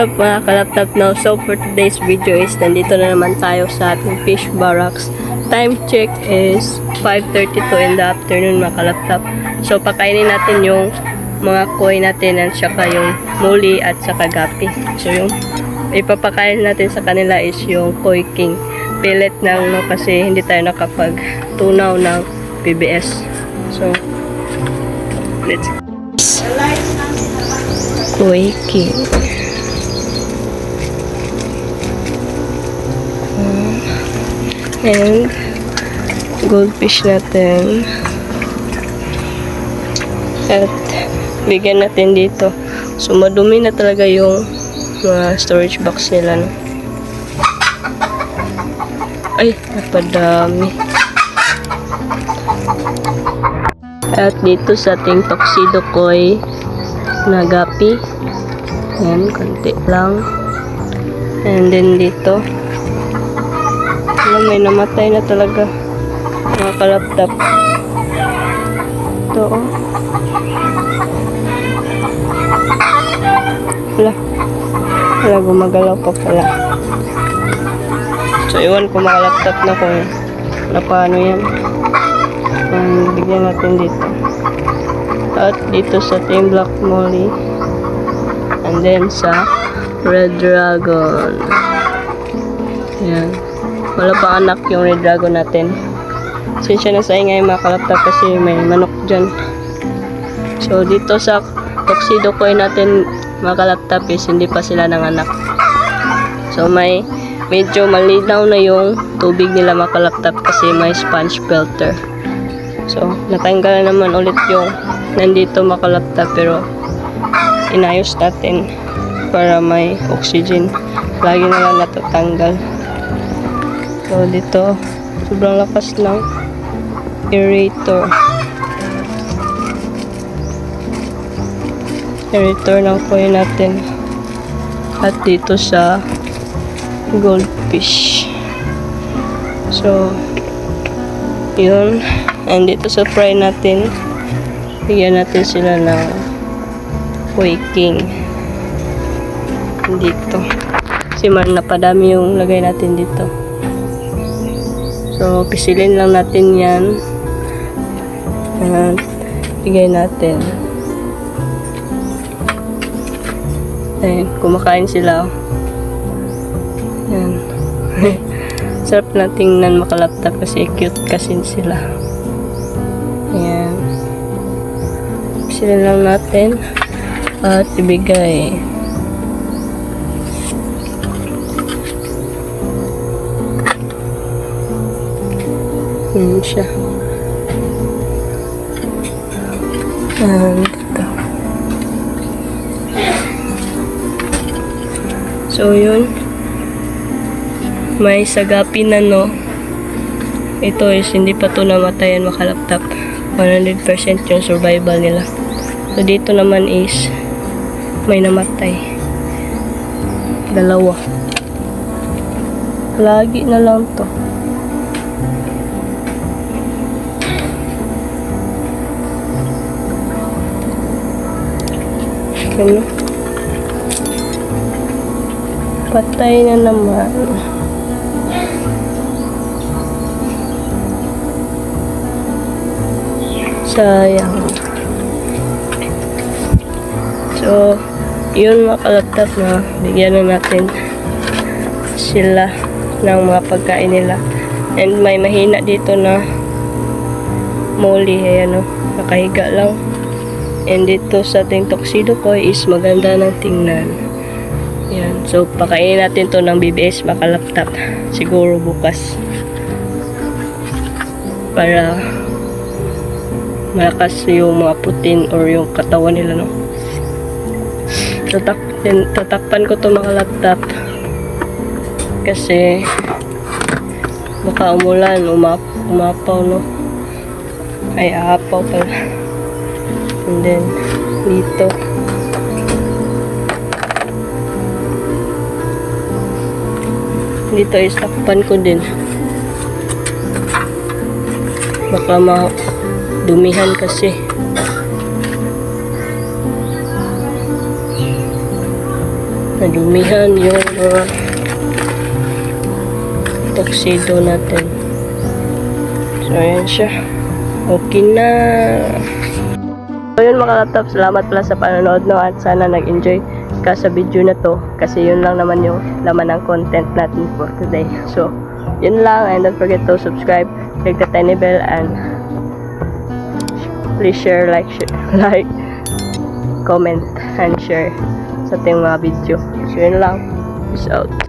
up mga kalaptop no? So for today's video is nandito na naman tayo sa ating fish barracks. Time check is 5.32 in the afternoon mga kalaptop. So pakainin natin yung mga koi natin at saka yung muli at saka gapi. So yung ipapakain natin sa kanila is yung koi king. Pellet ng no kasi hindi tayo nakapag tunaw ng PBS. So let's Koi king. And goldfish natin. At bigyan natin dito. So madumi na talaga yung mga storage box nila no? ay napadami. At dito sa ating tuxedo koi na gapi. Yan, konti lang. And then dito alam, may namatay na talaga. Mga kalaptap. Ito, oh. Wala. Wala, gumagalaw pa pala. So, iwan ko mga laptop na kung na paano yan. Um, bigyan natin dito. At dito sa Team Black Molly. And then sa Red Dragon. Yan. Wala pa anak yung red dragon natin. Sinsya na sa ingay mga kalaptap kasi may manok dyan. So dito sa tuxedo koi natin mga kalaptap is hindi pa sila nanganak. So may medyo malinaw na yung tubig nila mga kalaptap kasi may sponge filter. So natanggal naman ulit yung nandito mga kalaptap pero inayos natin para may oxygen. Lagi na lang natatanggal. So, dito, sobrang lakas ng aerator. Aerator ng coin natin. At dito sa goldfish. So, yun. And dito sa fry natin, bigyan natin sila ng waking. Dito. Kasi man napadami yung lagay natin dito. So, pisilin lang natin yan. At, bigay natin. Ayun, kumakain sila. Yan. Sarap na tingnan makalaptap kasi cute kasi sila. Ayan. Pisilin lang natin. At ibigay. Yun siya. And ito. So, yun. May sagapi na, no? Ito is hindi pa to namatayan makalaptap. 100% yung survival nila. So, dito naman is may namatay. Dalawa. Lagi na lang to. Ano? Patay na naman. Sayang. So, yun mga kalaptap na bigyan na natin sila ng mga pagkain nila. And may mahina dito na muli. Ayan o, nakahiga lang. And dito sa ating tuxedo ko is maganda ng tingnan. Yan. So, pakainin natin to ng BBS makalaptap. Siguro bukas. Para malakas yung mga putin or yung katawan nila, no? Tatak tatakpan ko to mga laptop. Kasi baka umulan, umap umapaw, no? Ay, aapaw pala. And then, dito. Dito is takpan ko din. Baka dumihan kasi. nadumihan yung mga tuxedo natin. So, ayan siya. Okay na. So, yun mga laptop. Salamat pala sa panonood no at sana nag-enjoy ka sa video na to kasi yun lang naman yung laman ng content natin for today. So, yun lang and don't forget to subscribe, click the tiny bell and please share, like, share, like, comment, and share sa ating mga video. So, yun lang. Peace out.